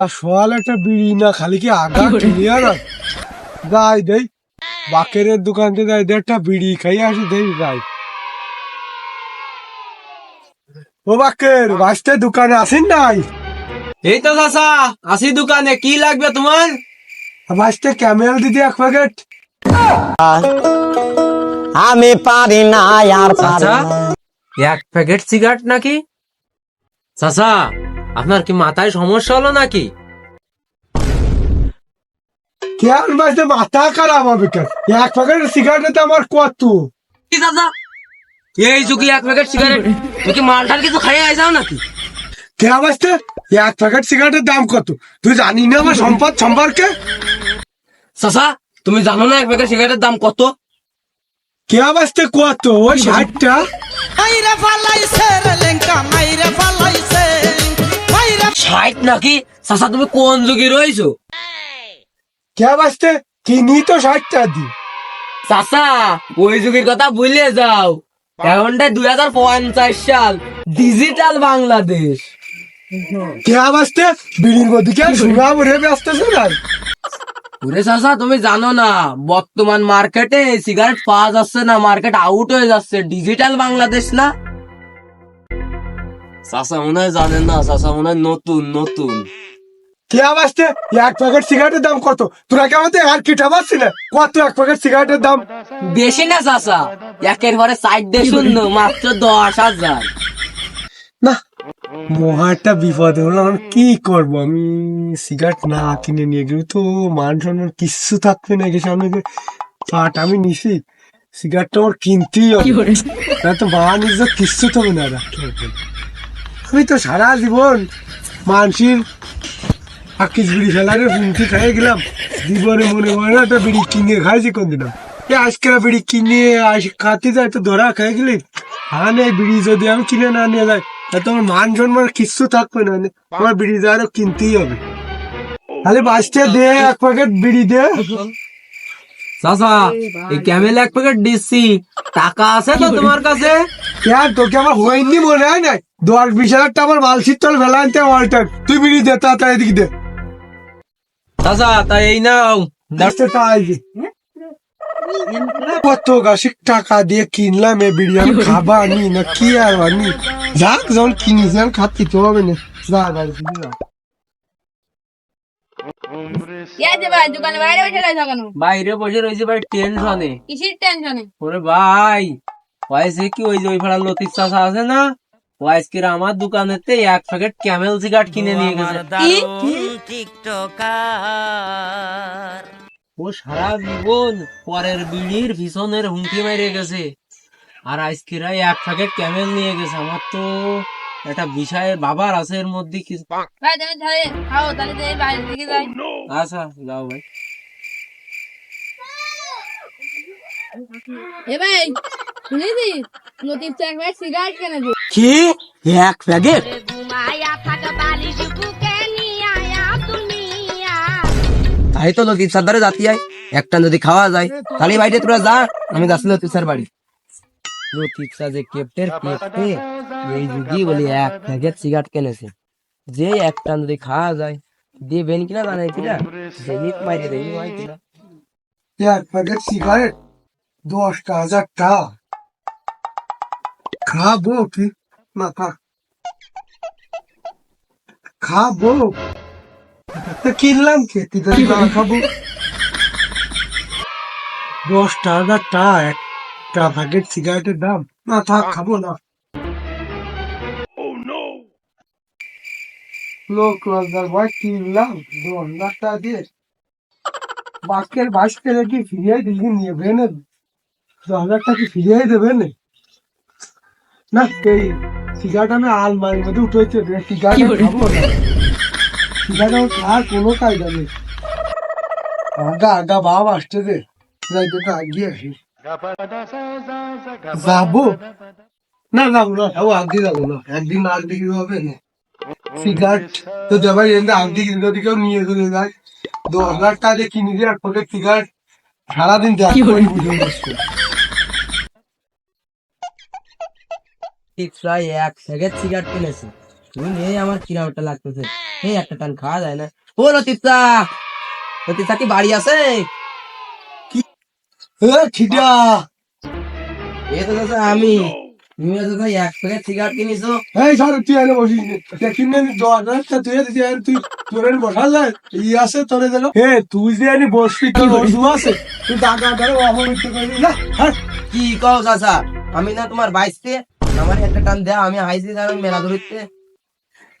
আর সোয়াল একটা বিড়ি না খালি কি আগা ক্লিয়ার যাই দেই বাকেরের দোকান থেকে যাই একটা বিড়ি খাই আসি দেই যাই। ও বাকের বাসতে দোকানে আসেন নাই? এই তো চাচা আসি দোকানে কি লাগবে তোমার? বাসতে ক্যামেল দিদি এক প্যাকেট। আমি পারি না আর পারি চাচা এক প্যাকেট সিগারেট নাকি? চাচা আপনার কি মাথায় সমস্যা হলো নাকি? কেন বাসতে মাথা খারাপ হবে কেন? এক প্যাকেট সিগারেট আমার কত? কি চাচা এই যুগে এক প্যাকেট সিগারেট তুই কি মালটার কিছু খাইয়ে আইসাও নাকি? কে বাসতে এক প্যাকেট সিগারেটের দাম কত? তুই জানি না আমার সম্পদ সম্পর্কে? চাচা তুমি জানো না এক প্যাকেট সিগারেটের দাম কত? কে বাসতে কত? ওই ষাটটা। মাইরে ফালাইছে রে লেঙ্কা মাইরে ষাট নাকি? চাচা তুমি কোন যুগে রয়েছো? কে বাসতে কিনি তো ষাটটা দি। চাচা ওই যুগের কথা ভুলে যাও। এখনটা দুই হাজার পঞ্চাশ সাল ডিজিটাল বাংলাদেশ। কে বাসতে বিড়ির মধ্যে কে সুরা ভরে ব্যস্তেছে না ওরে চাচা তুমি জানো না বর্তমান মার্কেটে সিগারেট পাওয়া যাচ্ছে না মার্কেট আউট হয়ে যাচ্ছে। ডিজিটাল বাংলাদেশ না? চাচা মনে হয় জানেন না চাচা মনে হয় নতুন নতুন। কে বাসতে এক প্যাকেট সিগারেটের দাম কত? তোরা কে আমাদের আর কিটা পাচ্ছি না কত এক প্যাকেট সিগারেটের দাম? বেশি না চাচা একের পরে সাইড দিয়ে শূন্য মাত্র দশ হাজার। না মহা একটা বিপদ হলো এখন কি করব? আমি সিগারেট না কিনে নিয়ে গেলে তো মান সম্মান কিচ্ছু থাকবে না সামনে যে পাট আমি নিছি। সিগারেটটা আমার কিনতেই হবে। না তো মান ইজ্জত কিচ্ছু থাকবে না রাখতে হবে। আমি তো সারা জীবন মানসির আকিস বিড়ি ফেলারে হুমকি খাই গেলাম। জীবনে মনে হয় না একটা বিড়ি কিনে খাইছি কোন দিন এ আজকে বিড়ি কিনে আস খাতে যায়, তো ধরা খাই গেলি। হ্যাঁ নেই বিড়ি যদি আমি কিনে না নিয়ে যাই, তা তোমার মান সম্মান কিচ্ছু থাকবে না আমার বিড়ি যাওয়ারও কিনতেই হবে। তাহলে বাঁচতে দে, এক প্যাকেট বিড়ি দে। চাচা এই ক্যামেল এক প্যাকেট দিচ্ছি। টাকা আছে তো তোমার কাছে? কেন তোকে আমার হয়নি মনে হয় না দশ বিশ হাজার টাকা আমার মালসির তল ভেলা আনতে অল্টার তুই বিড়ি দে তাড়াতাড়ি এদিকে দে। চাচা তাই এই নাও। কত গাছে টাকা দিয়ে কিনলাম এ আমি খাবা আনি না কি আর আনি যাক যখন কিনেছিলাম খাচ্ছি তো হবে না। যা বাইরে বসে রয়েছে ভাই টেনশনে কিসির টেনশনে ওরে ভাই ওয়াইসে কি ওই যে ওই ফাড়ার লতিফ চাচা আছে না? ওয়াইসকে আমার দোকানেতে এক প্যাকেট ক্যামেল সিগারেট কিনে নিয়ে গেছে। কি? ও সারা জীবন পরের বিড়ির ভীষণের হুমকি মেরে গেছে। আর আজকেরা এক প্যাকেট ক্যামেল নিয়ে গেছে আমার তো একটা বিষয় বাবার আছে এর মধ্যে কিছু ভাই তুমি তাহলে খাও তাহলে তো এই বাইরে থেকে যাই। আচ্ছা যাও ভাই। এ ভাই শুনেছি? লতিফ চাক ভাই সিগারেট কিনেছে কি? এক প্যাকেট? তাই তো লতিফ সাদারে জাতি আয়। একটা যদি খাওয়া যায়। তাহলে বাইরে তোরা যা আমি যাচ্ছি লতিফ স্যার বাড়ি লতিফ স্যার যে কেপ্টের কেপ্টে এই যুগই বলি এক প্যাকেট সিগারেট কিনেছে যে একটা যদি খাওয়া যায় দেবেন কিনা জানে কিনা দেবি মাইরে দেবি মাই কিনা এক প্যাকেট সিগারেট দশটা হাজার টাকা খাব কি না খা খাব তো কিনলাম খেতে যদি না খাব দশটা হাজার টাকা প্যাকেট সিগারেটের দাম? না থাক খাব না। ভয় কিনলাম। দু হাজার টাকা দিয়ে। বাক্যের বাসকে কি ফিরিয়ে দিয়ে নেবে না দু হাজার টাকা কি ফিরিয়ে দেবে না? না এই সিগারেট আমি আলমারির মধ্যে উঠেছে সিগারেট খাব না। সিগারেট আর কোনো নেই। আগা আগা বাপ আসতে দে যাই আগিয়ে আসি। যাব না যাব না যাব আগে যাব না। একদিন আর হবে না। সিগারেট তো দেবার এনে আগে যদি কেউ নিয়ে চলে যায় দু হাজার টাকা কিনে দিয়ে প্যাকেট সিগারেট সারাদিন দেখ বুঝে বসছে ঠিক প্রায় এক সিগারেট কিনেছে। তুমি নিয়ে আমার কিরামটা লাগতেছে। এই একটা টান খাওয়া যায় না। ও লতিফা! লতিফা কি বাড়ি আছে? আমি। এক প্যাকেট সিগারেট কিনিছো। এই সর তুই এনে বসিস। তুই দিদি তুই তোর এনে বসা যায়। ই আছে তোর দেখো হে তুই যে এনে বসবি তোর আছে। তুই টাকা ধরে অপমিত্র করবি না। কি কও চাচা আমি না তোমার বাইসতে আমার একটা টান দেয়া আমি হাইছি আমি মেলা ধরিতে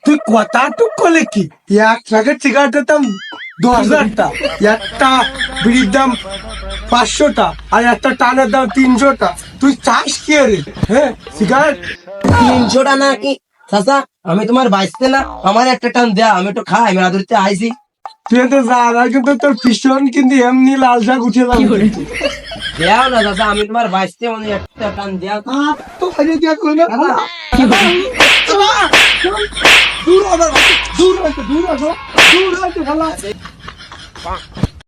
তুই কথা টুক করলে কি? এক প্যাকেট সিগারেটের দাম দশ হাজারটা। একটা বিড়ির দাম পাঁচশোটা আর একটা টানের দাম তিনশোটা। তুই চাস কি রে? হ্যাঁ সিগারেট? তিনশোটা না কি চাচা আমি তোমার বাইসতে না আমার একটা টান দেয়া আমি একটু খাই মেলা ধরিতে আইছি। তুই তো যা কিন্তু তোর পিছন কিন্তু এমনি লাল শাক উঠে যাবে। দেও না চাচা আমি তোমার বাইসতে মানে একটা টান দেয়া। তো দিয়া কই না? দূর দূর দূর দূর দূর